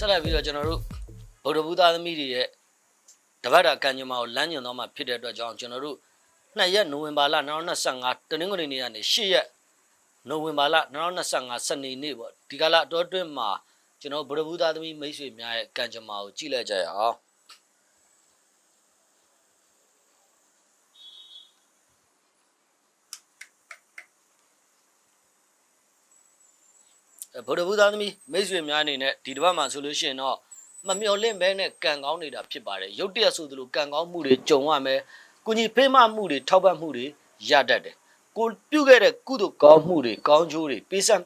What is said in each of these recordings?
ဆက်လက်ပြီးတော့ကျွန်တော်တို့ဗုဒ္ဓဘုရားသမီးတွေရဲ့တပတ်တာကံကြမ္မာကိုလမ်းညွှန်တော့မှဖြစ်တဲ့အတွက်ကြောင့်ကျွန်တော်တို့2ရက်နိုဝင်ဘာလ2025တနင်္ဂနွေနေ့ကနေ10ရက်နိုဝင်ဘာလ2025စနေနေ့ပေါ့ဒီကလာအတော်အတွင်းမှာကျွန်တော်ဗုဒ္ဓဘုရားသမီးမိတ်ဆွေများရဲ့ကံကြမ္မာကိုကြည့်လိုက်ကြရအောင် ဗုဒ္ဓဘုရားသမီးမိတ်ဆွေများအနေနဲ့ဒီတစ်ပတ်မှာဆိုလို့ရှိရင်တော့မမျော်လင့်ဘဲနဲ့ကံကောင်းနေတာဖြစ်ပါတယ်ရုတ်တရက်ဆိုသလိုကံကောင်းမှုတွေကြုံရမယ်ကုညီဖေးမမှုတွေထောက်ပံ့မှုတွေရတတ်တယ်ကိုပြုတ်ခဲ့တဲ့ကုသိုလ်ကောင်းမှုတွေကောင်းကျိုးတွေပေးဆက်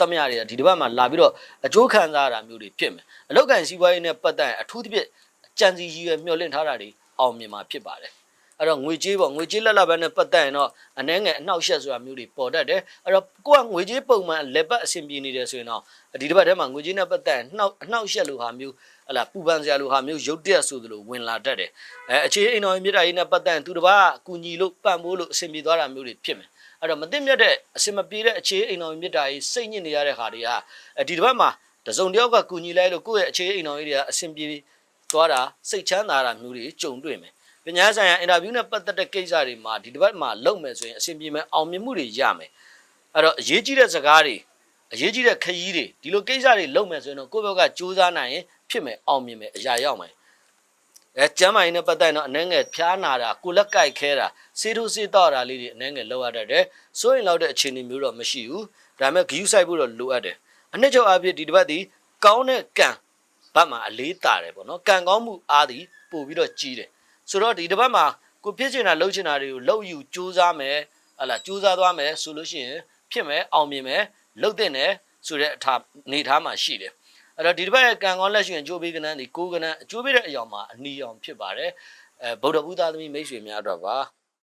တမရတွေကဒီတစ်ပတ်မှာလာပြီးတော့အကျိုးခံစားရတာမျိုးတွေဖြစ်မယ်အလောက်ကန်စီးပွားရေးနဲ့ပတ်သက်ရင်အထူးသဖြင့်ကြံစီရည်ရွယ်မျှော်လင့်ထားတာတွေအောင်မြင်မှာဖြစ်ပါတယ် အဲ့တော့ငွေကြေးပေါ့ငွေကြေးလက်လက်ပဲနဲ့ပတ်သက်ရင်တော့အနှဲငယ်အနှောက်အယှက်ဆိုတာမျိုးတွေပေါ်တတ်တယ်အဲ့တော့ကိုကငွေကြေးပုံမှန်လက်ပတ်အဆင်ပြေနေတယ်ဆိုရင်တော့ဒီတစ်ပတ်ထဲမှာငွေကြေးနဲ့ပတ်သက်ရင်နှောက်အနှောက်အယှက်လိုဟာမျိုးဟလာပူပန်စရာလိုဟာမျိုးရုတ်တရက်ဆိုသလိုဝင်လာတတ်တယ်အဲအခြေအိမ်တော်မြေတားရေးနဲ့ပတ်သက်ရင်သူတစ်ပါးကကူညီလို့ပံ့ပိုးလို့အဆင်ပြေသွားတာမျိုးတွေဖြစ်မယ်အဲ့တော့မသိမြတ်တဲ့အဆင်မပြေတဲ့အခြေအိမ်တော်မြေတားရေးစိတ်ညစ်နေရတဲ့ဟာတွေကဒီတစ်ပတ်မှာတစုံတစ်ယောက်ကကူညီလိုက်လို့ကိုယ့်ရဲ့အခြေအိမ်တော်ကြီးတွေကအဆင်ပြေသွားတာစိတ်ချမ်းသာတာမျိုးတွေကြုံတွေ့မယ် ပညာဆိုင်ရာအင်တာဗျူးနဲ့ပတ်သက်တဲ့ကိစ္စတွေမှာဒီတစ်ပတ်မှာလုပ်မယ်ဆိုရင်အဆင်ပြေမယ်အောင်မြင်မှုတွေရမယ်အဲ့တော့အရေးကြီးတဲ့စကားတွေအရေးကြီးတဲ့ခရီးတွေဒီလိုကိစ္စတွေလုပ်မယ်ဆိုရင်တော့ကိုယ့်ဘက်ကစူးစမ်းနိုင်ရင်ဖြစ်မယ်အောင်မြင်မယ်အရာရောက်မယ်အဲကျမ်းမာရေးနဲ့ပတ်သက်ရင်တော့အနှဲငယ်ဖျားနာတာကိုလက်ကိုက်ခဲတာစေးထိုးစေးတော့တာလေးတွေအနှဲငယ်လောက်ရတတ်တယ်စိုးရင်လောက်တဲ့အခြေအနေမျိုးတော့မရှိဘူးဒါပေမဲ့ဂယူးဆိုင်ဖို့တော့လိုအပ်တယ်အနှစ်ချုပ်အဖြစ်ဒီတစ်ပတ်ဒီကောင်းတဲ့ကံဘတ်မှာအလေးတာတယ်ပေါ့နော်ကံကောင်းမှုအားသည်ပို့ပြီးတော့ကြီးတယ် ဆိုတော့ဒီတစ်ပတ်မှာကိုဖြစ်ချင်တာလှုပ်ချင်တာတွေကိုလှုပ်ယူစူးစမ်းမယ်ဟလာစူးစမ်းသွားမယ်ဆိုလို့ရှိရင်ဖြစ်မယ်အောင်မြင်မယ်လှုပ်တဲ့နဲ့ဆိုတဲ့အထာနေထားမှာရှိတယ်အဲ့တော့ဒီတစ်ပတ်ရဲ့ကံကောင်းလက်ရှိရင်အကျိုးပေးကဏ္ဍဒီကိုးကဏ္ဍအကျိုးပေးတဲ့အယောင်မှာအနီရောင်ဖြစ်ပါတယ်အဲဗုဒ္ဓဘုရားသမီးမိတ်ဆွေများအတွက်ပါ